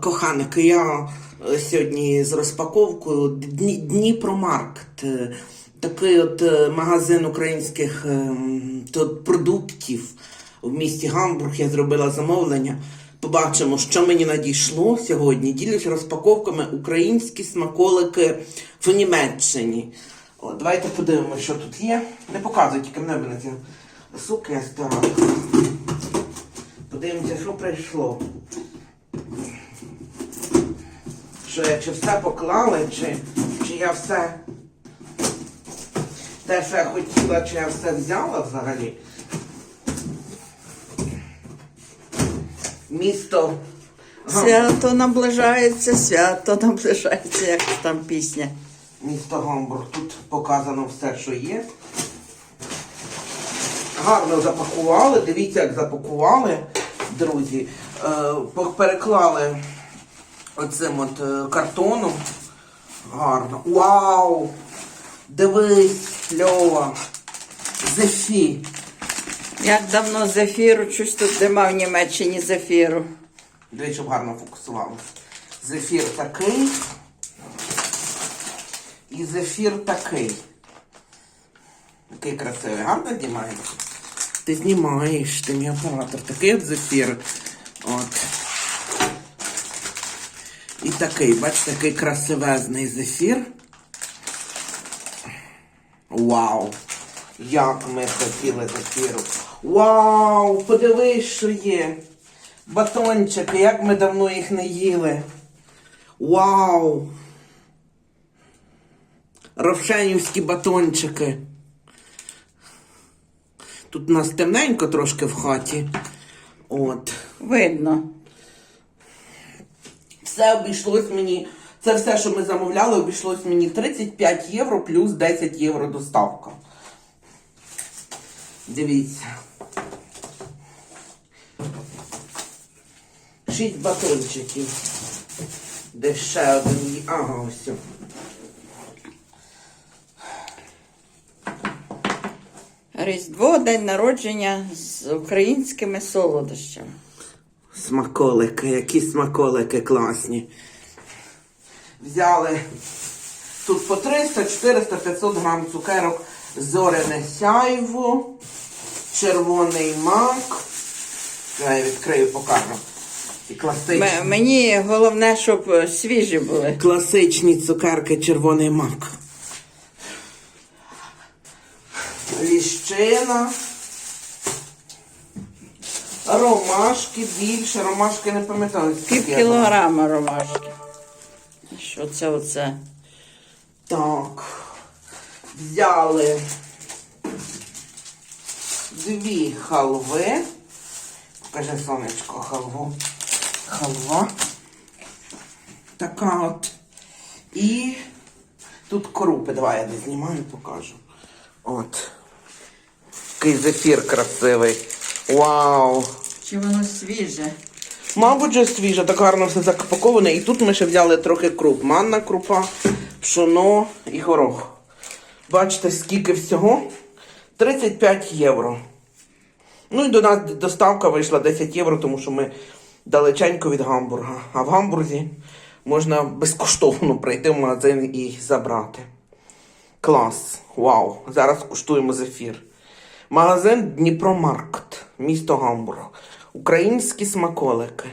Коханики, я е, сьогодні з розпаковкою Дніпромаркт. Е, Такий от е, магазин українських тут продуктів в місті Гамбург. Я зробила замовлення. Побачимо, що мені надійшло сьогодні. Ділюсь розпаковками українські смаколики в Німеччині. О, давайте подивимося, що тут є. Не показуй, тільки мене мене ця сука я стара. Подивимося, що прийшло. Що я чи все поклали, чи, чи я все. Те, що я хотіла, чи я все взяла взагалі. Місто. Свято наближається, свято наближається, як там пісня. Місто Гамбург. Тут показано все, що є. Гарно запакували. Дивіться, як запакували, друзі. Е, переклали оцим от е, картоном. Гарно. Вау! Дивись, Льова. Зефі. Як давно зефіру, чусь тут нема в Німеччині зефіру. Дивіться, щоб гарно фокусувалося. Зефір такий. І зефір такий. Такий красивий. Гарно знімаєш? Ти знімаєш, ти мій оператор. Такий от зефір. От. І такий, бачите, такий красивезний зефір. Вау! Як ми хотіли зефіру. Вау! Подивись, що є. Батончики, як ми давно їх не їли. Вау! Ровшенівські батончики. Тут у нас темненько трошки в хаті. От. Видно. Все обійшлось мені. Це все, що ми замовляли, обійшлось мені 35 євро плюс 10 євро доставка. Дивіться. 6 батончиків. Де ще один. Ага, ось. Різдво, день народження з українськими солодощами. Смаколики, які смаколики класні. Взяли тут по 300, 400, 500 грам цукерок, зоряне сяйво, червоний мак. Я відкрию покажу. І класичні, М- мені головне, щоб е, свіжі були. класичні цукерки червоний мак. Ліщина. Ромашки більше, ромашки не пам'ятаю. Пів кілограма ромашки. Що це оце? Так. Взяли дві халви. Покажи сонечко халву. Халва. Така от. І тут крупи. Давай я не знімаю, покажу. От. Такий зефір красивий. Вау! Чи воно свіже? Мабуть, же свіже, так гарно все запаковане. І тут ми ще взяли трохи круп. Манна крупа, пшоно і горох. Бачите, скільки всього? 35 євро. Ну і до нас доставка вийшла 10 євро, тому що ми далеченько від Гамбурга. А в Гамбурзі можна безкоштовно прийти в магазин і забрати. Клас. Вау. Зараз куштуємо зефір. Магазин Дніпромаркт, місто Гамбург. Українські смаколики.